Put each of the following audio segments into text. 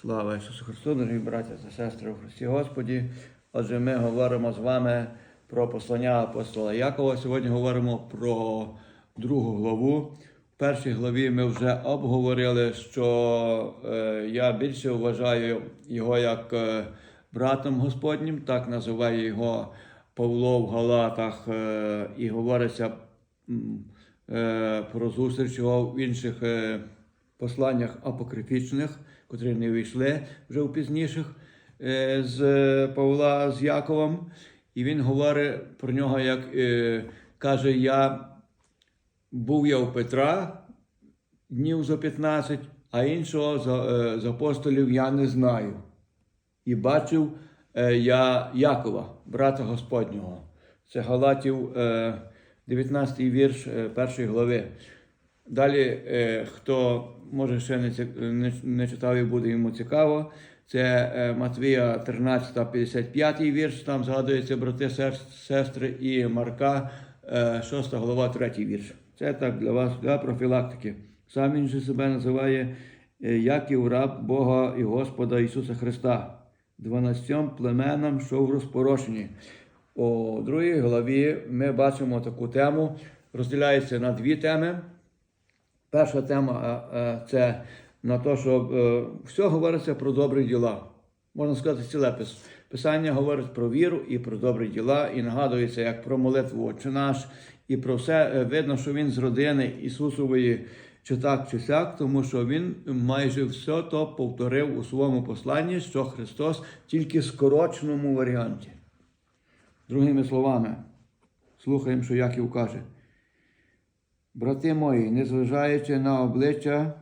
Слава Ісусу Христу, дорогі браття та сестри у Христі Господі. Отже, ми говоримо з вами про послання апостола Якова. Сьогодні говоримо про другу главу. В першій главі ми вже обговорили, що е, я більше вважаю його як е, братом Господнім, так називає його Павло в Галатах, е, і говориться про зустріч його в інших посланнях апокрифічних, котрі не війшли вже в пізніших е, з Павла з Яковом. І він говорить про нього, як е, каже: Я був я у Петра днів за 15, а іншого з, е, апостолів я не знаю. І бачив я Якова, брата Господнього. Це Галатів, е, 19 вірш е, першої глави. Далі, е, хто може ще не, не, не читав і буде йому цікаво, це е, Матвія 13, 55 вірш, там згадуються брати, сестри, і Марка, е, 6 глава, 3 вірш. Це так для вас, для профілактики. Сам він же себе називає е, Яків раб Бога і Господа Ісуса Христа, дванадцятьом племенам, що в розпорошенні. У другій главі ми бачимо таку тему, розділяється на дві теми. Перша тема е, е, це на те, що е, все говориться про добрі діла. Можна сказати, цілепис. писання говорить про віру і про добрі діла, і нагадується, як про молитву Отче наш, і про все видно, що він з родини Ісусової чи так, чи сяк, тому що він майже все то повторив у своєму посланні, що Христос тільки в скороченому варіанті. Другими словами, слухаємо, що Яків каже. Брати мої, незважаючи на обличчя,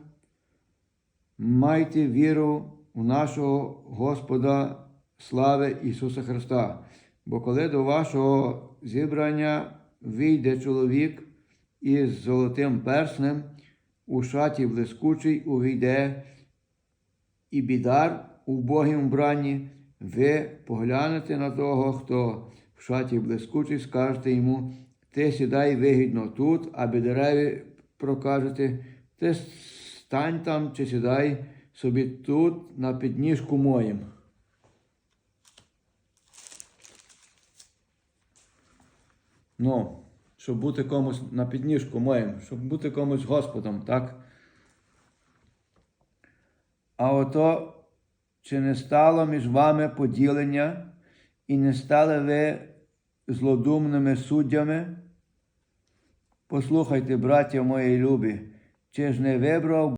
майте віру у нашого Господа слави Ісуса Христа. Бо коли до вашого зібрання вийде чоловік із золотим перснем, у шаті блискучий увійде і бідар у богім вбранні, ви поглянете на того, хто в шаті блискучий, скажете йому, ти сідай вигідно тут, а бідареві прокажете, ти стань там чи сідай собі тут на підніжку моїм. Ну, щоб бути комусь на підніжку моїм, щоб бути комусь Господом, так? А ото чи не стало між вами поділення, і не стали ви злодумними суддями? Послухайте, браття мої любі, чи ж не вибрав